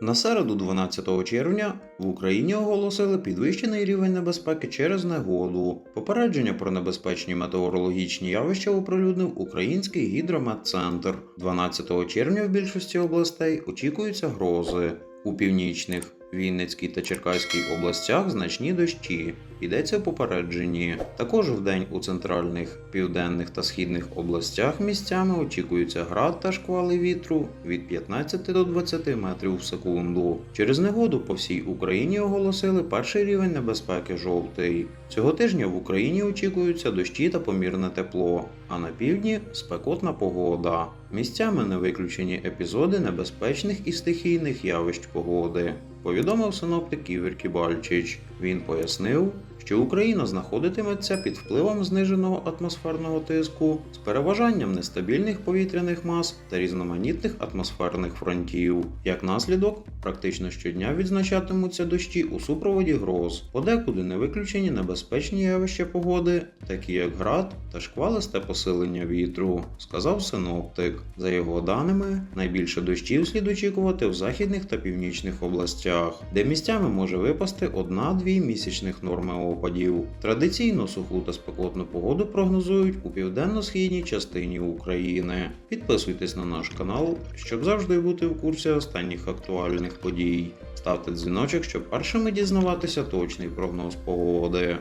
На середу 12 червня в Україні оголосили підвищений рівень небезпеки через негоду. Попередження про небезпечні метеорологічні явища оприлюднив Український гідрометцентр. 12 червня в більшості областей очікуються грози. У північних Вінницькій та Черкаській областях значні дощі. Йдеться в попередженні. Також вдень у центральних, південних та східних областях місцями очікуються град та шквали вітру від 15 до 20 метрів в секунду. Через негоду по всій Україні оголосили перший рівень небезпеки жовтий. Цього тижня в Україні очікуються дощі та помірне тепло, а на півдні спекотна погода. Місцями не виключені епізоди небезпечних і стихійних явищ погоди. Повідомив синоптик Ігор Кібальчич. Він пояснив, що Україна знаходитиметься під впливом зниженого атмосферного тиску з переважанням нестабільних повітряних мас та різноманітних атмосферних фронтів. Як наслідок, практично щодня відзначатимуться дощі у супроводі гроз, подекуди не виключені небезпечні явища погоди, такі як град та шквалисте посилення вітру, сказав синоптик. За його даними, найбільше дощів слід очікувати в західних та північних областях, де місцями може випасти 1-2 місячних норми опадів. Традиційно суху та спекотну погоду прогнозують у південно-східній частині України. Підписуйтесь на наш канал, щоб завжди бути в курсі останніх актуальних подій. Ставте дзвіночок, щоб першими дізнаватися точний прогноз погоди.